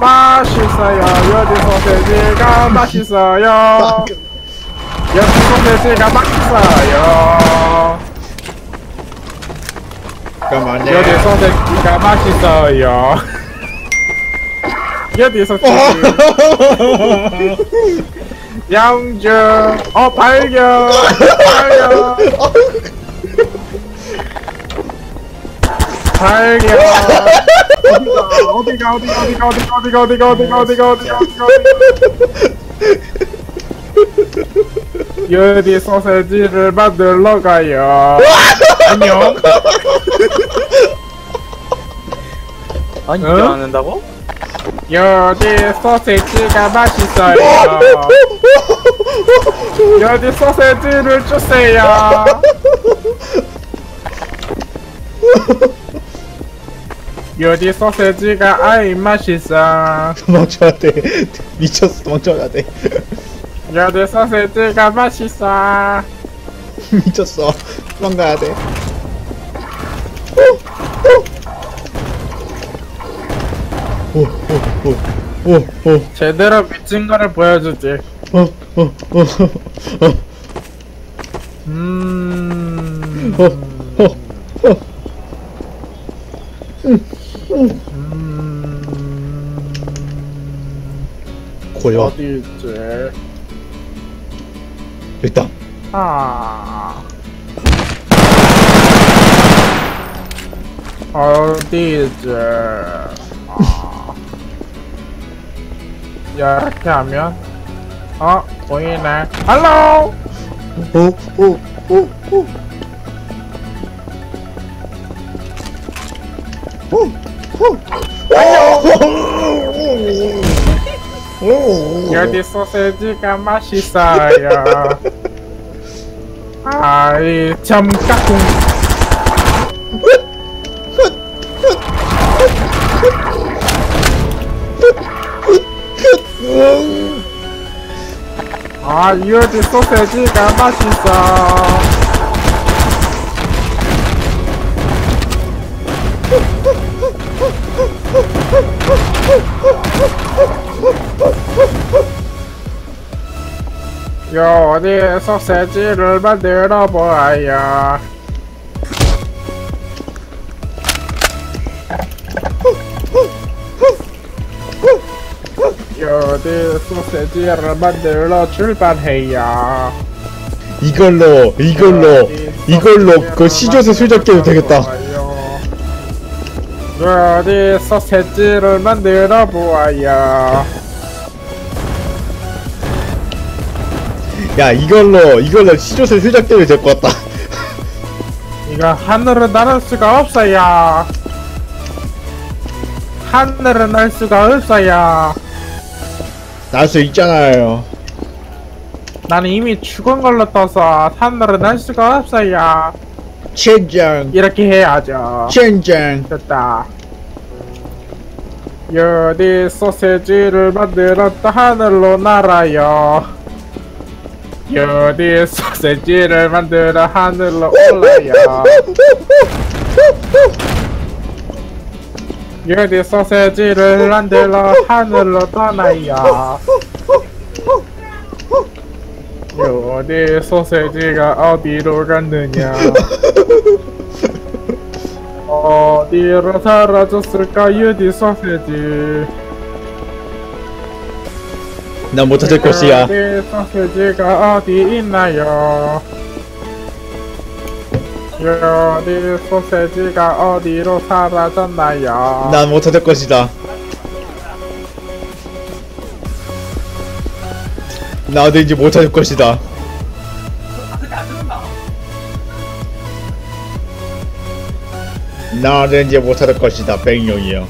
맛있어요. 여기 소세지가 맛있어요. 여기 소세지가 맛있어요. 잠깐만요. 여기 소세지가 맛있어요. 여기 소세지. 양주. 어 발견. 발견. 발견. 어디가 어디가 어디가 어디가 어디가 어디가 어디가 어디가 어디가 어디가 어디가 여기 소세지를 만들러 가요. 안녕. 아니 어? 이게 안 한다고? 여기 소세지가 맛있어요. 여기 소세지를 주세요. 여기 소세지가 아이 맛있어. 도망쳐야 돼. 미쳤어. 도망쳐야 돼. 여기 소세지가 맛있어. 미쳤어. 도망가야 돼. 오, 오, 오, 오, 오, 제대로 미친 거를 보여주지. 오, 오, 오, 오, 음. 음. 고요. 어 火药。闭嘴。别挡。啊。好地址啊，呀，下面，好，我一来，Hello，哦哦哦哦，哦。 여기 소세지가 맛있어요. 아이 참 까꿍. 아 여기 소세지가 맛있어. 여기 소세지를 만들어 보아요. 여기 소세지를 만들어 출발해요. 이걸로 이걸로 이걸로 그 시조새 술잡 깨도 되겠다. 여기 소세지를 만들어 보아요. 야 이걸로 이걸로 시조새 술잡 깨도 될것 같다. 이거 하늘을 날을 수가 없어요. 하늘을 날 수가 없어요. 날 수 있잖아요. 나는 이미 죽은 걸로 떠서 하늘을 날 수가 없어요. 첸장 이렇게 해야죠. 첸장 됐다. 여기 소세지를 만들었다 하늘로 날아요. 여기 소세지를 만들어 하늘로 올라요. 여기 소세지를 만들어 하늘로 떠나요. 여기 소세지가 어디로 갔느냐? 어디로 사라졌을까 유디 소세지 난 못 찾을 것이야. 유디 소세지가 어디 있나요 유디 소세지가 어디로 사라졌나요 난 못 찾을 것이다. 나 어딘지 못 찾을 것이다. 나 어딘지 못 찾을 것이다. 백룡이요.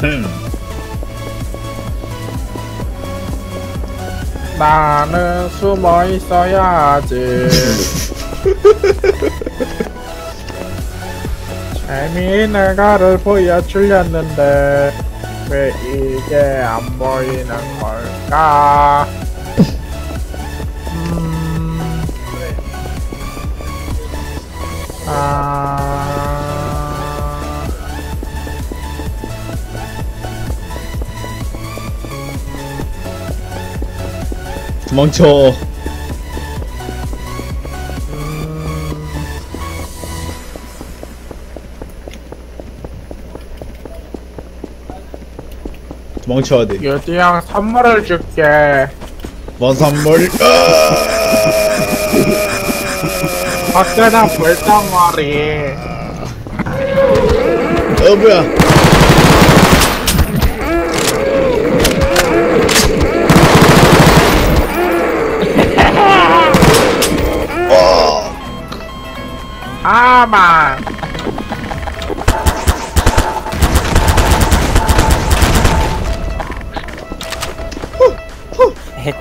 흠. 나는 숨어 있어야지 애미 나가를 보여줄렸는데 왜 이게 안 보이는 걸까? 음... 아... 멈춰. 도망쳐 야 돼. 유디형 선물을 줄게. 뭔 선물? 밖에다 불덩어리. 어 뭐야? 사망.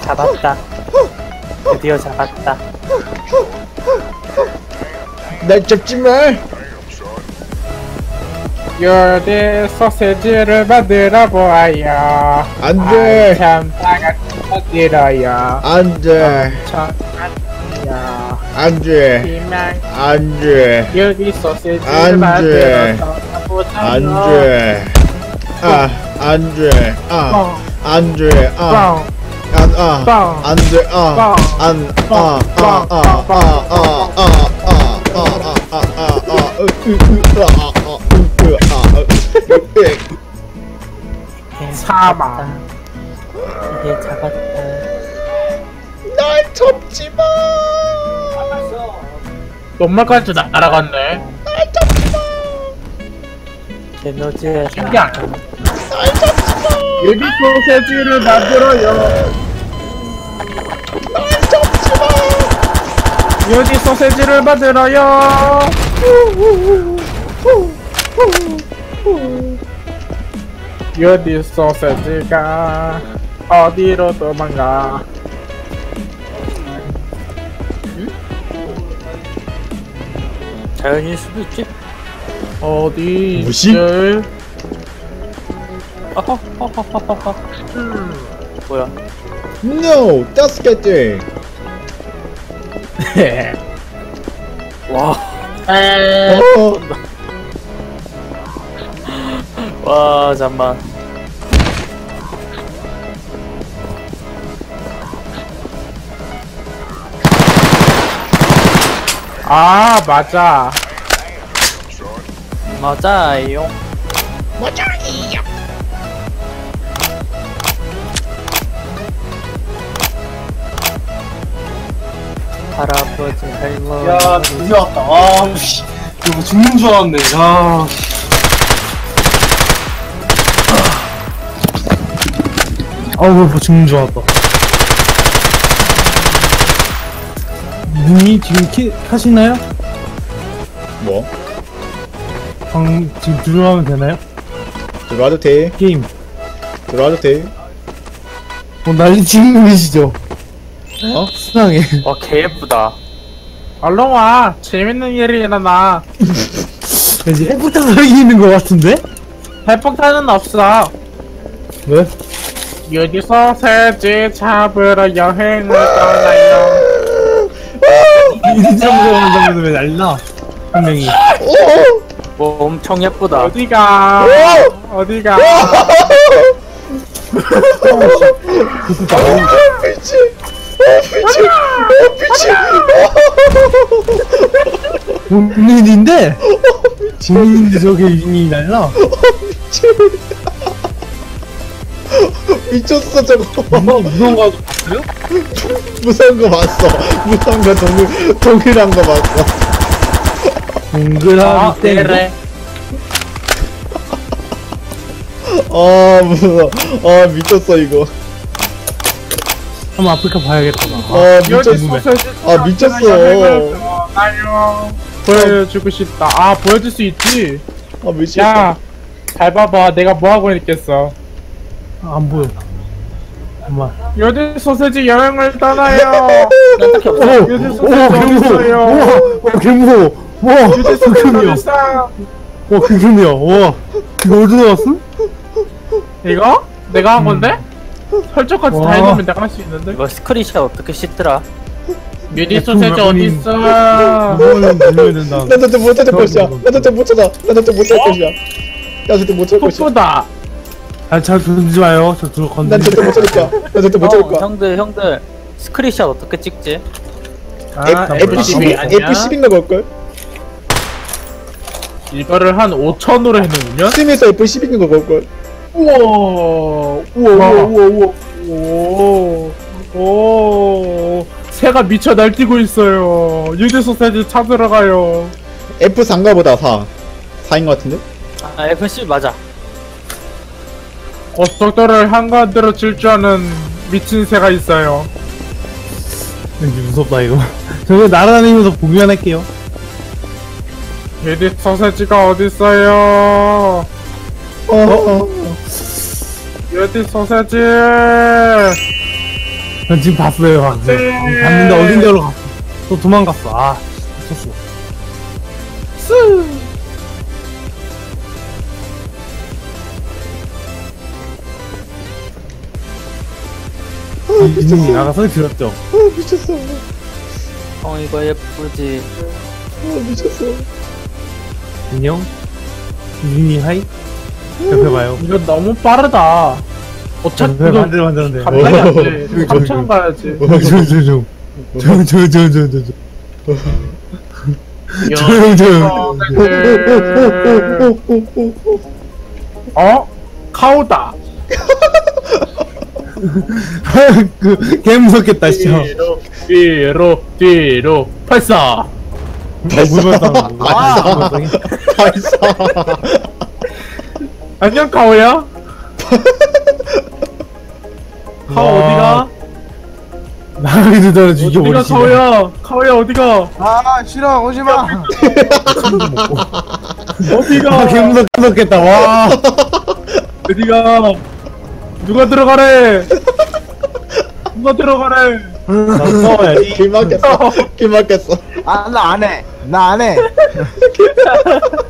잡았다. 드디어 잡았다. 날 잡지 마. 유디 소세지를 만들어 보아요. 안 돼. 참 다같이 만들어요. 안 돼. 참 아니야. 안돼. 희망 안돼. 유디 소세지를 안 돼. 만들어서 가보자요. 안돼. 아 안 돼. 아 뻥, 안돼. 아. 뻥, 안, 아, 빵. 안 돼, 아, 빵. 안, 아, 빵. 아, 아, 아, 아, 아, 아, 아, 아, 아, 아, 아, 아, 으, 으, 으, 아, 아, 아, 으, 으, 아, 으, 으, 에, 사망. 잡았다. 드디어 잡았다. 날 접지 마. 연말까지 날아갔네. 제노즈에 신기한. 유디 소세지를 날 잡지마 여기 소세지를 받으러요. 여기 소세지가 어디로 도망가? 다행일 수도 있지? 어디 무시? 아하하하하하. 음. 뭐야? No, that's getting. 와. 에. 어, 와 잠만. 아 맞아. 맞아요. 할아버지 할머니. 야, 드디어 왔다. 아, 씨. 이거 죽는 줄 알았네. 야. 아우, 뭐 죽는 줄 알았다. 님이 지금 키, 하시나요? 뭐? 방, 지금 들어가면 되나요? 들어와도 돼. 게임. 들어와도 돼. 뭐 난리 지금 계시죠? 어? 수상해. 와 개 예쁘다. 얼른 와. 재밌는 일이 일어나. 왠지 해프탕 여기 있는 것 같은데? 해폭탄은 없어. 왜? 유디 소세지 잡으러 여행을 떠나요. 인정으로 간다면서 왜? 한 명이. 뭐 엄청 예쁘다. 어디가? 어디가? 미치. 어, 미치. 어, 미치. 본인인데? 본인인데 저게 이미 날라? 미쳤어 저거. 무서운 거 봤어요? 무서운 거 봤어. 무서운 거 동일 동일한 거 봤어. 동그라미 아, 땡. 그래. 아 무서워. 아 미쳤어 이거. 한번 아프리카 봐야겠다. 나. 아 미쳤어. 소세지 아, 미쳤어. 떠나요. 보여주고 싶다. 아 보여줄 수 있지. 아 미쳤어. 야, 잘 봐봐. 내가 뭐 하고 있겠어. 아, 안 보여. 정말. 요즘 소세지 여행을 떠나요. 오! 오! 소세지 어디 개무서워! 있어요? 와! 와, 개무서워! 와! 소세지 극혐이야. 있어? 와, 극혐이야. 와! 이거 어디서 나왔어? 이거? 내가 한 건데? 설정까지 다 와. 해놓으면 내가 할 수 있는데? 이거 스크린샷 어떻게 씻더라? 미리 소세지 어딨어? 이거는 눌러야 된다. 나 절대 못 찾을 것이야. 나 절대 못 찾아. 나 절대 못 찾을 것이야. 나 절대 못 찾을 것이야. 뽀뽀다. 아, 잘 던지지 마요. 저 들어 난 건드리. 절대 못 찾을 거야. 나 절대 못 찾을 형, 거야. 형들 형들 스크린샷 어떻게 찍지? 아, F, F12, 아니야? F12인가 걸걸? 이거를 한 5천으로 해놓으면? 스팀에서 F12인가 걸걸? 우와, 우와, 우와, 우와, 우와, 우와, 오, 새가 미쳐 날뛰고 있어요. 유대 소세지 찾으러 가요. F4인가 보다 4. 4인 것 같은데? 아 F10 맞아. 고속도로를 한가운데로 질주하는 미친 새가 있어요. 왠지 무섭다, 이거. 저거 날아다니면서 보기만 할게요. 유대 소세지가 어딨어요? 어, 어. 유대 소세지! 전 지금 봤어요, 방금. 네. 봤는데 어딘 데로 갔어. 또 도망갔어. 아, 미쳤어. 이준이 나가 소리 들었죠? 어, 미쳤어. 어, 형 이거 예쁘지. 미쳤어. 안녕? 이준이 하이? 옆에 봐요. 이거 너무 빠르다. 어차피 만들어. 감당이 안 돼. 어, 저기, 3천 가야지. 저. 저, 저. 어? 카오다. 그, 개 무섭겠다, 진짜. 뒤로, 뒤로, 뒤로, 발사. 발사. 싸는 발사. 안녕 카오야. 카오 어디가? 나를 그대로 어디가 죽여버리지. 카오야? 카오야 어디가? 아 싫어 오지마 어디가? 아, 개 무섭, 무섭겠다, 와. 어디가? 누가 들어가래? 누가 들어가래? 나 싸워야지. 길 막혔어. 길 막혔어. 아나 안해 나 안해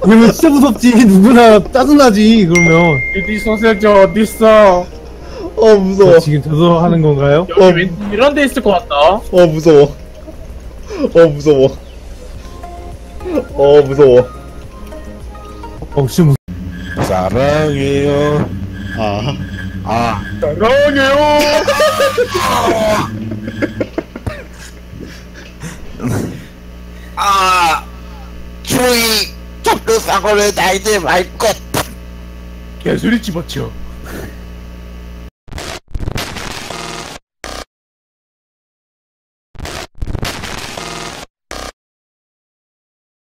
이러면 진짜 무섭지. 누구나 짜증나지, 그러면. 유디 소세지 어딨어? 어, 무서워. 지금 저도 하는 건가요? 여기 어. 왠지 이런 데 있을 것 같다. 어, 무서워. 어, 무서워. 어, 무서워. 혹시 무 사랑해요 아. 아 사랑해요. 아, 사고를 날지 말 것 개소리 집어쳐.